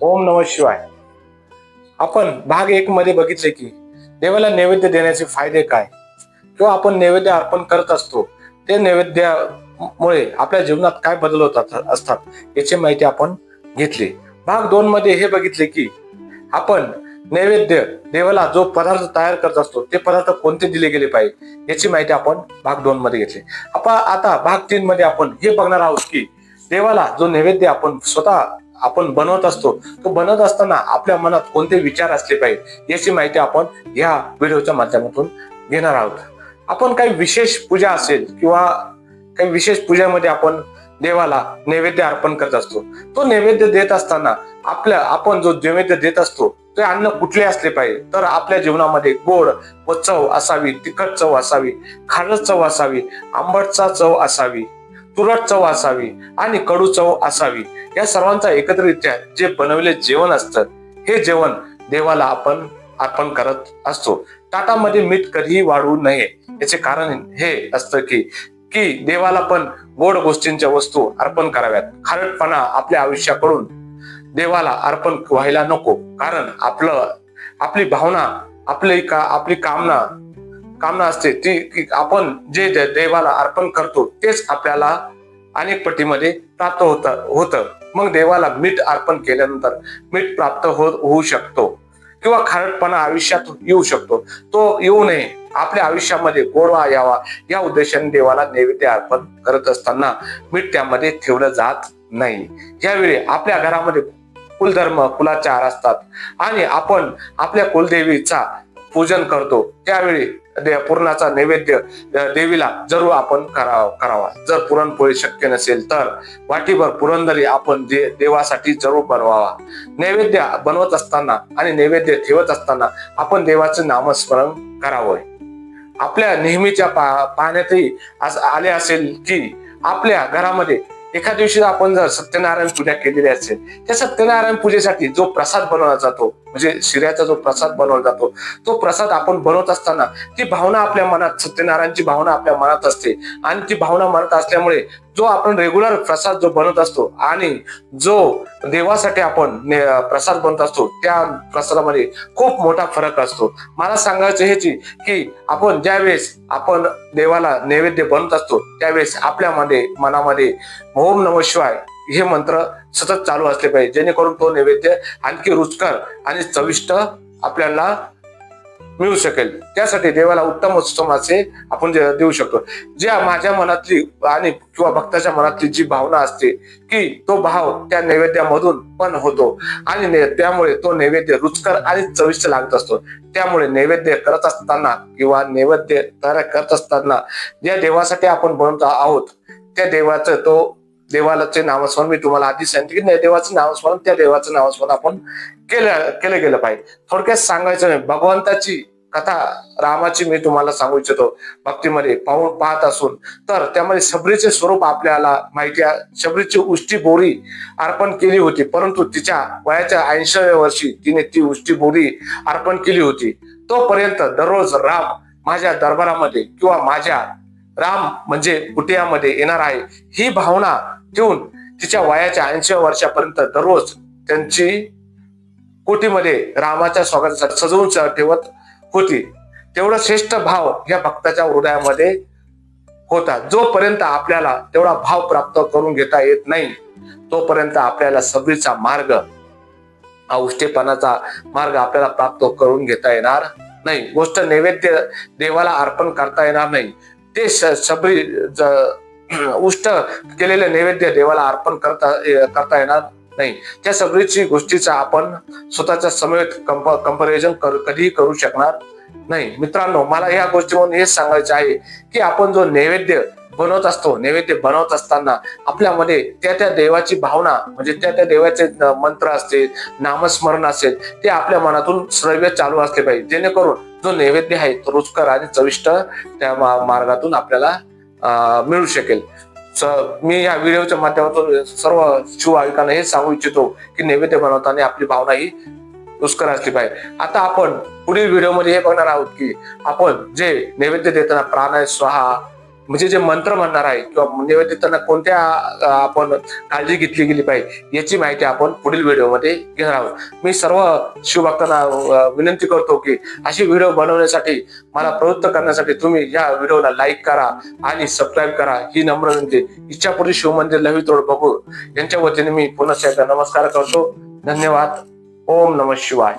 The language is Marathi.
ओम नम शिवाय. आपण भाग एक मध्ये बघितले की देवाला नैवेद्य देण्याचे फायदे काय? किंवा आपण नैवेद्य अर्पण करत असतो ते नैवेद्यामुळे आपल्या जीवनात काय बदल होतात असतात याची माहिती आपण घेतली. भाग दोन मध्ये हे बघितले की आपण नैवेद्य देवाला जो पदार्थ तयार करत असतो ते पदार्थ कोणते दिले गेले पाहिजे याची माहिती आपण भाग दोन मध्ये घेतली. आपण आता भाग तीन मध्ये आपण हे बघणार आहोत की देवाला जो नैवेद्य आपण स्वतः आपण बनवत असतो तो बनवत असताना आपल्या मनात कोणते विचार असले पाहिजे याची माहिती आपण या व्हिडिओच्या माध्यमातून घेणार आहोत. आपण काही विशेष पूजा असेल किंवा काही विशेष पूजेमध्ये आपण देवाला नैवेद्य अर्पण करत असतो तो नैवेद्य देत असताना आपल्या आपण जो नैवेद्य देत असतो ते अन्न कुठले असले पाहिजे तर आपल्या जीवनामध्ये गोड व चव असावी तिखट चव असावी खारट चव असावी आंबटचा चव असावी. तुरट चव असावी आणि कडू चव असावी. या सर्वांचा एकत्रित्या जे बनवले जेवण असतं हे जेवण देवाला आपण अर्पण करत असतो. ताटामध्ये मीठ कधीही वाढवू नये. याचे कारण हे असतं की की देवाला पण गोड गोष्टींच्या वस्तू अर्पण कराव्यात. खारटपणा आपल्या आयुष्याकडून देवाला अर्पण व्हायला नको. कारण आपलं आपली भावना आपली का आपली कामना कामना असते ती की आपण जे देवाला अर्पण करतो तेच आपल्याला अनेक पटीमध्ये प्राप्त होत होतं. मग देवाला मीठ अर्पण केल्यानंतर मीठ प्राप्त हो होऊ शकतो. किंवा खारटपणा आयुष्यात येऊ शकतो. तो येऊ नये. आपल्या आयुष्यामध्ये गोडवा यावा. या उद्देशाने देवाला नैवेद्य अर्पण करत असताना मीठ त्यामध्ये ठेवलं जात नाही. यावेळी आपल्या घरामध्ये कुलधर्म कुलाचार असतात. आणि आपण आपल्या कुलदेवीचा पूजन करतो. त्यावेळी पूर्णाचा नैवेद्य देवीला जरूर आपण करा करावा. जर पुरणपोळी शक्य नसेल तर वाटीभर पुरंदरी आपण दे देवासाठी जरूर बनवावा. नैवेद्य बनवत असताना आणि नैवेद्य ठेवत असताना आपण देवाचे नामस्मरण करावं. आपल्या नेहमीच्या पा पाहण्यातही आले असेल की आपल्या घरामध्ये एका दिवशी आपण जर सत्यनारायण पूजा केलेली असेल त्या सत्यनारायण पूजेसाठी जो प्रसाद बनवला जातो म्हणजे शिऱ्याचा जो प्रसाद बनवला जातो तो प्रसाद आपण बनवत असताना ती भावना आपल्या मनात सत्यनारायणची भावना आपल्या मनात असते. आणि ती भावना मनात असल्यामुळे जो आपण रेग्युलर प्रसाद जो बनवत असतो आणि जो देवासाठी आपण प्रसाद बनत असतो त्या प्रसादामध्ये खूप मोठा फरक असतो. मला सांगायचं हेच की आपण ज्यावेळेस आपण देवाला नैवेद्य बनत असतो त्यावेळेस आपल्यामध्ये मनामध्ये ओम नम शिवाय हे मंत्र सतत चालू असले पाहिजे. जेणेकरून तो नैवेद्य आणखी रुचकर आणि चविष्ट आपल्याला मिळू शकेल. त्यासाठी देवाला उत्तम उत्तम असे आपण देऊ शकतो. ज्या माझ्या मनातली आणि किंवा भक्ताच्या मनातली जी भावना असते की तो भाव त्या नैवेद्यामधून पण होतो आणि त्यामुळे तो नैवेद्य रुचकर आणि चविष्ट लागत असतो. त्यामुळे नैवेद्य करत असताना किंवा नैवेद्य तयार करत असताना ज्या देवासाठी आपण बनवत आहोत त्या देवाचं तो देवालाचे नामस्मरण मी तुम्हाला आधी सांगितलं की नाही देवाचं नामस्मरण त्या देवाचं नामस्मरण आपण केलं केलं गेलं पाहिजे. थोडक्यात सांगायचं नाही भगवंताची कथा रामाची मी तुम्हाला सांगू इच्छितो. भक्तीमध्ये पाहून पाहत असून. तर त्यामध्ये शबरीचे स्वरूप आपल्याला माहिती आहे. शबरीची उष्टी बोरी अर्पण केली होती परंतु तिच्या वयाच्या ऐंशीव्या वर्षी तिने ती उष्टी बोरी अर्पण केली होती. तोपर्यंत दररोज राम माझ्या दरबारामध्ये किंवा माझ्या राम म्हणजे कुटियामध्ये येणार आहे. ही भावना ठेवून तिच्या वयाच्या ऐंशी वर्षापर्यंत दररोज त्यांची कोटीमध्ये रामाच्या स्वागतासाठी सजवून ठेवत होती. तेवढा श्रेष्ठ भाव या भक्ताच्या हृदयामध्ये होता. जोपर्यंत आपल्याला तेवढा भाव प्राप्त करून घेता येत नाही तोपर्यंत आपल्याला सगळीचा मार्ग हा उष्टेपणाचा मार्ग आपल्याला प्राप्त करून घेता येणार नाही. गोष्ट नैवेद्य देवाला अर्पण करता येणार नाही. ते श- सबरी ज- उष्ट केलेले नैवेद्य देवाला अर्पण करता करता येणार नाही. त्या सबरीची गोष्टीचा आपण स्वतःच्या समेत कंपॅरिझन कधीही करू शकणार नाही. मित्रांनो मला या गोष्टीवरून हेच सांगायचे आहे की आपण जो नैवेद्य बनवत असतो नैवेद्य बनवत असताना आपल्यामध्ये त्या त्या देवाची भावना म्हणजे त्या त्या देवाचे मंत्र असतील नामस्मरण असेल ते आपल्या मनातून श्रव्य चालू असले पाहिजे. जेणेकरून जो नैवेद्य आहे तो रुचकर आणि चविष्ट त्या मार्गातून आपल्याला मिळू शकेल. मी या व्हिडिओच्या माध्यमातून सर्व शिवभाविकांना हे सांगू इच्छितो की नैवेद्य बनवताना आपली भावना ही रुचकर असली पाहिजे. आता आपण पुढील व्हिडिओमध्ये हे बघणार आहोत की आपण जे नैवेद्य देताना प्राणाय स्वाहा म्हणजे जे मंत्र म्हणणार आहे किंवा नैवेद्याला कोणत्या आपण काळजी घेतली गेली पाहिजे याची माहिती आपण पुढील व्हिडिओमध्ये घेणार आहोत. मी सर्व शिवभक्तांना विनंती करतो की अशी व्हिडिओ बनवण्यासाठी मला प्रवृत्त करण्यासाठी तुम्ही या व्हिडिओला लाईक करा आणि सबस्क्राईब करा. ही नम्र विनंती. इच्छापूर्वी शिवमंदिर लवी तोड बघू. यांच्या वतीने मी पुन्हा एकदा नमस्कार करतो. धन्यवाद. ओम नम शिवाय.